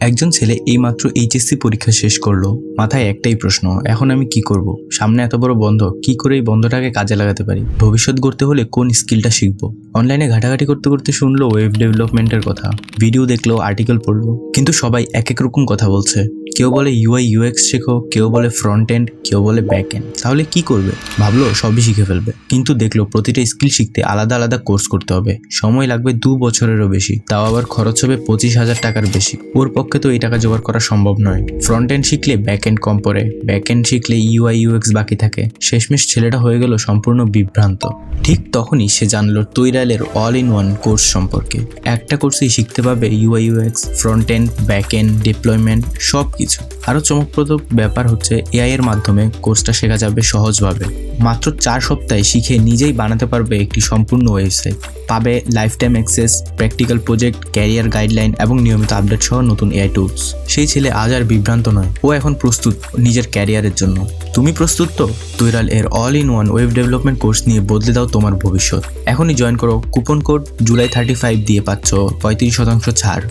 একজন ছেলে এইমাত্র এইচএসসি পরীক্ষা শেষ করল, মাথায় একটাই প্রশ্ন, এখন আমি কি করব? সামনে এত বড় বন্ধ, কি করে এই বন্ধটাকে কাজে লাগাতে পারি? ভবিষ্যৎ গড়তে হলে কোন স্কিলটা শিখব? অনলাইনে ঘাটাঘাটি করতে করতে শুনলো ওয়েব ডেভেলপমেন্টের কথা। ভিডিও দেখল, আর্টিকেল পড়ল, কিন্তু সবাই এক এক রকম কথা বলছে। কেউ বলে ইউআই, ইউএক্স শেখো, কেউ বলে ফ্রন্ট এন্ড কেউ বলে ব্যাক এন্ড তাহলে কি করবে? ভাবলো সবই শিখে ফেলবে। কিন্তু দেখল প্রতিটা স্কিল শিখতে আলাদা আলাদা কোর্স করতে হবে। সময় লাগবে দু বছরেরও বেশি, তাও আবার খরচ হবে পঁচিশ হাজার টাকার বেশি। ওর পক্ষে তো এই টাকা জোগাড় করা সম্ভব নয়। ফ্রন্ট এন্ড শিখলে ব্যাক এন্ড কম পড়ে। ব্যাক এন্ড শিখলে ইউআই ইউএক্স বাকি থাকে। শেষমেশ ছেলেটা হয়ে গেল সম্পূর্ণ বিভ্রান্ত। ঠিক তখনই সে জানলো তৈরালের অল ইন ওয়ান কোর্স সম্পর্কে। একটা কোর্সেই শিখতে পাবে UI UX front end back end deployment সব কিছু আরও চমকপ্রদ ব্যাপার হচ্ছে এআই এর মাধ্যমে কোর্সটা শেখা যাবে সহজভাবে। মাত্র চার সপ্তাহে শিখে নিজেই বানাতে পারবে একটি সম্পূর্ণ ওয়েবসাইট পাবে life time access practical project career guideline এবং নিয়মিত আপডেট সহ নতুন এআই টুলস সেই ছেলে আজ আর বিভ্রান্ত নয়। ও এখন প্রস্তুত নিজের ক্যারিয়ারের জন্য। তুমি প্রস্তুত তো? তৈরাল এর all in one web development course নিয়ে বদলে দাও তোমার ভবিষ্যৎ। এখনই জয়েন করো। Coupon code July thirty five দিয়ে পাচ্ছ পঁয়ত্রিশ শতাংশ ছাড়।